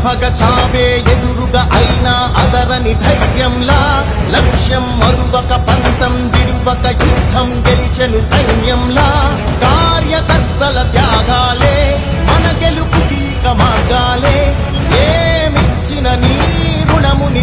ప్రభగ చావే ఎదురుగా అయినా అదరని ధైర్యంలా లక్ష్యం మరువక పంతం విడువక యుద్ధం గెలిచెను సైన్యంలా కార్యకర్తల త్యాగాలే మన గెలుపు కీక మార్గాలే. ఏమిచ్చిన నీ రుణముని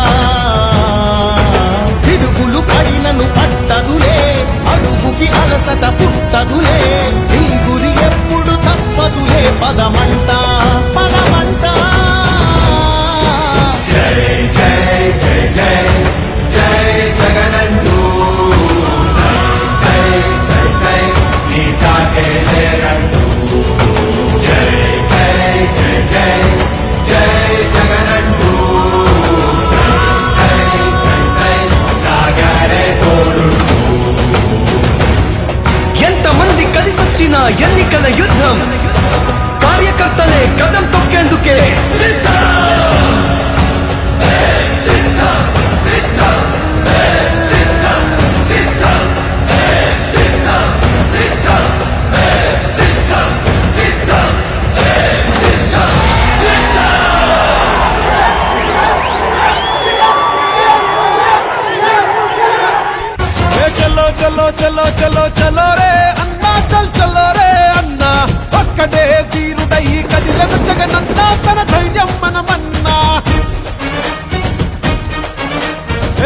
balança da tá bunda. చలో రే అన్నా చల్ చలో రే అన్నా. ఒక్కడే వీరుడై కదిలను జగనన్నా తన ధైర్యం మనమన్నా.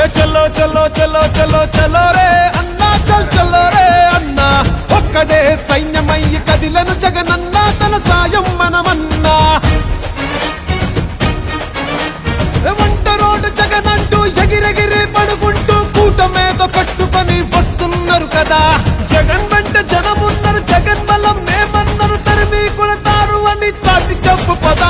ఏ చలో చలో చలో చలో చలో రే అన్నా చల్ చలో రే అన్నా. ఒక్కడే సైన్యమై కదిలను జగనన్నా తన సాయం మనమన్నా. వంట రోడ్డు జగనంటూ ఎగిరెగిరి పడుకుంటూ కూటమేదో కట్టుకొని వస్తున్నారు కదా. జగన్ వెంట జనముందరు జగన్ బలం మేమందరు తరిమి కొడతారు అని చాటి చెప్పు పదా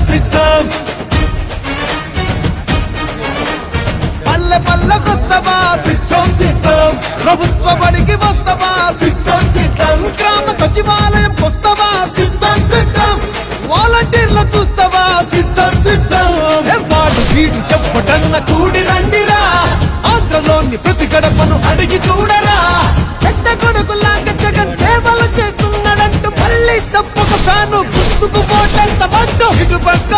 ప్రభుత్వ బడికి వస్తవా? సిద్ధం సిద్ధం. గ్రామ సచివాలయం వస్తవా? సిద్ధం సిద్ధం. వాలంటీర్ల చూస్తవా? సిద్ధం సిద్ధం. వాడు వీడు చెప్పటన్న కూడి రండిరా. ఆంధ్రలోని ప్రతి గడపను అడిగి చూడరా. పెద్ద కొడుకులాగా జగన్ సేవలు చేస్తున్నాడంటూ మళ్ళీ తప్పక తాను గుర్తుకు పోటంత మట్టు ఇటు పక్క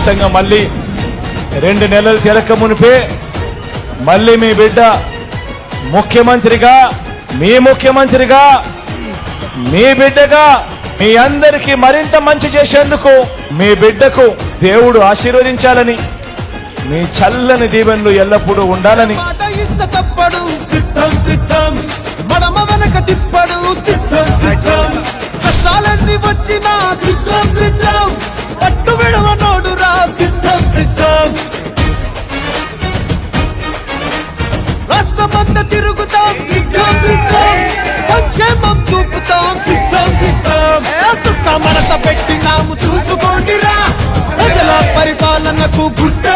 ఖచ్చితంగా మళ్ళీ రెండు నెలలు తిరక్క మునిపే మళ్ళీ మీ బిడ్డ ముఖ్యమంత్రిగా మీ ముఖ్యమంత్రిగా మీ బిడ్డగా మీ అందరికీ మరింత మంచి చేసేందుకు మీ బిడ్డకు దేవుడు ఆశీర్వదించాలని మీ చల్లని దీవెనలు ఎల్లప్పుడూ ఉండాలని. తప్పడు సిద్ధం సిద్ధం. మడమ వెనక తిప్పడు సిద్ధం సిద్ధం. కష్టాలన్నీ వచ్చినా సిద్ధం సిద్ధం. పట్టు విడవను తిరుగుతాం సిద్ధం సిద్ధం. సంక్షేమం చూపుతాం సిద్ధం సిద్ధం. ఏ మడత పెట్టినాము చూసుకోండిరా. ప్రజల పరిపాలనకు గుర్తు